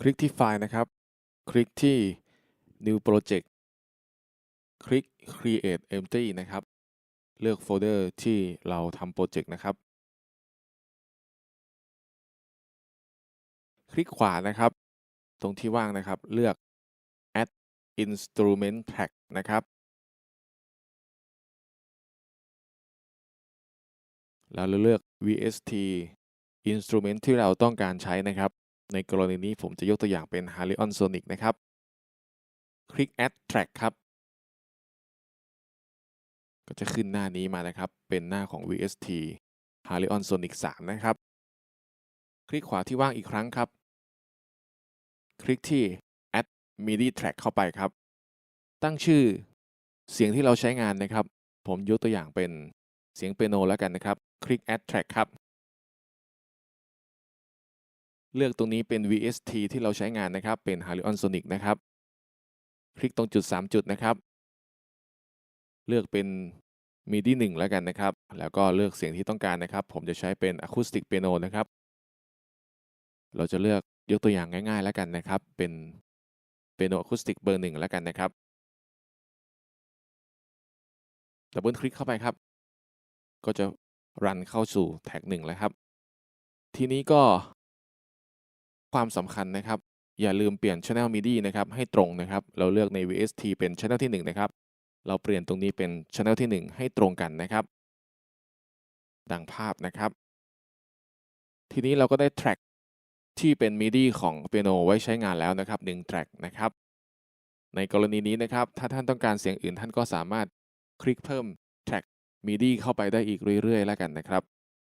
คลิกที่ไฟล์นะครับ คลิกที่ New Project คลิก Create Empty นะครับ เลือกโฟลเดอร์ที่เราทำโปรเจกต์นะครับ คลิกขวานะครับ ตรงที่ว่างนะครับ เลือก Add Instrument Track นะครับแล้วเราเลือก VST Instrument ที่เราต้องการใช้นะครับ ในกรณีนี้ผมจะยกตัวอย่างเป็น Harleon Sonic นะครับ คลิก Add Track ครับ ก็จะขึ้นหน้านี้มานะครับ เป็นหน้าของ VST Harleon Sonic 3 นะครับ คลิกขวาที่ว่างอีกครั้งครับ คลิกที่ Add MIDI Track เข้าไปครับ ตั้งชื่อเสียงที่เราใช้งานนะครับ ผมยกตัวอย่างเป็นเสียงเปียโนแล้วกันนะครับ คลิก Add Track ครับ เลือกตรงนี้เป็น VST ที่เราใช้งานนะครับ เป็น Harleon Sonic นะครับ คลิกตรงจุด 3 จุดนะครับ เลือกเป็น MIDI 1 แล้วกันนะครับ แล้วก็เลือกเสียงที่ต้องการนะครับ ผมจะใช้เป็น Acoustic Piano นะครับ เราจะเลือกยกตัวอย่างง่าย ๆ แล้วกันนะครับ เป็น Piano Acoustic เบอร์1แล้วกันนะครับดับเบิลคลิกเข้าไปครับ ก็จะรันเข้าสู่แท็ก1แล้วครับ ทีนี้ก็ ความสำคัญนะครับ อย่าลืมเปลี่ยน Channel MIDI นะครับให้ตรงนะครับ เราเลือกใน VST เป็น Channel ที่1นะครับ เราเปลี่ยนตรงนี้เป็น Channel ที่ 1 ให้ตรงกันนะครับ ดังภาพนะครับ ทีนี้เราก็ได้แทร็กที่เป็น MIDI ของเปียโนไว้ใช้งานแล้วนะครับ1แทร็กนะครับ ในกรณีนี้นะครับ ถ้าท่านต้องการเสียงอื่นท่านก็สามารถคลิกเพิ่มแทร็ก MIDI เข้าไปได้อีกเรื่อยๆ แล้วกันนะครับ